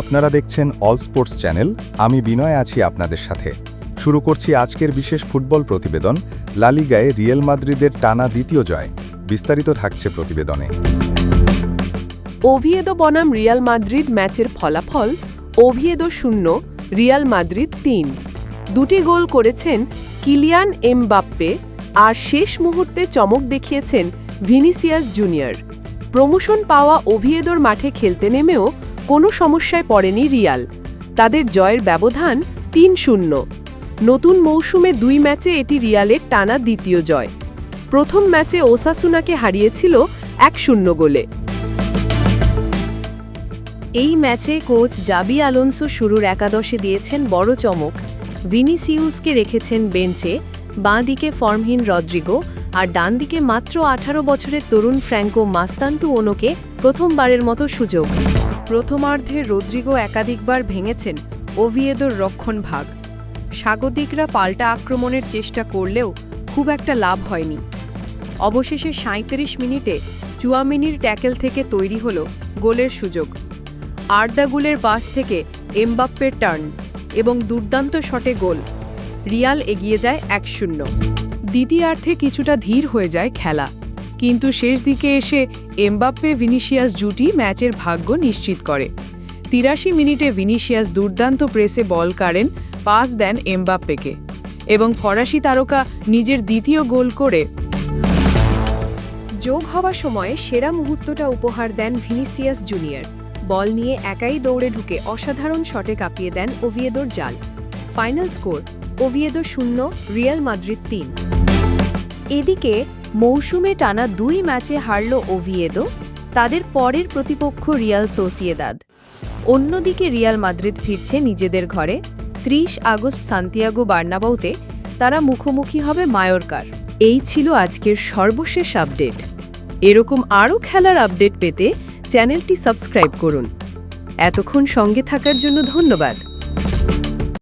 আপনারা দেখছেন all sports channel, আমি বিনয় আছি আপনাদের সাথে। শুরু করছি আজকের বিশেষ ফুটবল প্রতিবেদন লালিগায় রিয়েল মাদ্রিদের টানা দ্বিতীয় জয়। বিস্তারিত থাকছে প্রতিবেদনে। ওভিয়েদো বনাম রিয়াল মাদ্রিদ ম্যাচের ফলাফল, ওভিয়েদো শূন্য, রিয়াল মাদ্রিদ তিন। দুটি গোল করেছেন কিলিয়ান এমবাপ্পে আর শেষ মুহূর্তে চমক দেখিয়েছেন ভিনিসিয়াস জুনিয়র। প্রমোশন পাওয়া ওভিয়েদোর মাঠে খেলতে নেমেও কোনো সমস্যায় পড়েনি রিয়াল। তাদের জয়ের ব্যবধান তিন শূন্য। নতুন মৌসুমে দুই ম্যাচে এটি রিয়ালের টানা দ্বিতীয় জয়। প্রথম ম্যাচে ওসাসুনাকে হারিয়েছিল এক শূন্য গোলে। এই ম্যাচে কোচ জাবি আলোনসো শুরুর একাদশে দিয়েছেন বড় চমক। ভিনিসিউসকে রেখেছেন বেঞ্চে বাঁ দিকে ফর্মহীন রদ্রিগো আর ডান দিকে মাত্র আঠারো বছরের তরুণ ফ্র্যাঙ্কো মাস্তান্তু ওনোকে প্রথমবারের মতো সুযোগ। প্রথমার্ধে রদ্রিগো একাধিকবার ভেঙেছেন ওভিয়েদোর রক্ষণ ভাগ। স্বাগতিকরা পাল্টা আক্রমণের চেষ্টা করলেও খুব একটা লাভ হয়নি। অবশেষে সাঁত্রিশ মিনিটে চুয়ামিনির ট্যাকেল থেকে তৈরি হল গোলের সুযোগ। আর্দাগুলের পাস থেকে এমবাপ্পের টার্ন এবং দুর্দান্ত শটে গোল। রিয়াল এগিয়ে যায় এক শূন্য। দ্বিতীয়ার্ধে কিছুটা ধীর হয়ে যায় খেলা। কিন্তু শেষ দিকে এসে এমবাপ্পে ভিনিসিয়াস জুটি ম্যাচের ভাগ্য নিশ্চিত করে। তিরাশি মিনিটে ভিনিসিয়াস দুর্দান্ত প্রেসে বল কাড়েন, পাস দেন এমবাপ্পেকে এবং ফরাসি তারকা নিজের দ্বিতীয় গোল করে। যোগ হওয়ার সময়ে সেরা মুহূর্তটা উপহার দেন ভিনিসিয়াস জুনিয়র। বল নিয়ে একাই দৌড়ে ঢুকে অসাধারণ শটে কাঁপিয়ে দেন ওভিয়েদোর জাল। ফাইনাল স্কোর, ওভিয়েদো শূন্য, রিয়াল মাদ্রিদ তিন। এদিকে মৌসুমে টানা দুই ম্যাচে হারল ওভিয়েদো, তাদের পরের প্রতিপক্ষ রিয়াল সোসিয়েদাদ। অন্যদিকে রিয়াল মাদ্রিদ ফিরছে নিজেদের ঘরে, ত্রিশ আগস্ট সান্তিয়াগো বার্নাবাউতে তারা মুখোমুখি হবে মায়োরকার। এই ছিল আজকের সর্বশেষ আপডেট। এরকম আরও খেলার আপডেট পেতে চ্যানেলটি সাবস্ক্রাইব করুন। এতক্ষণ সঙ্গে থাকার জন্য ধন্যবাদ।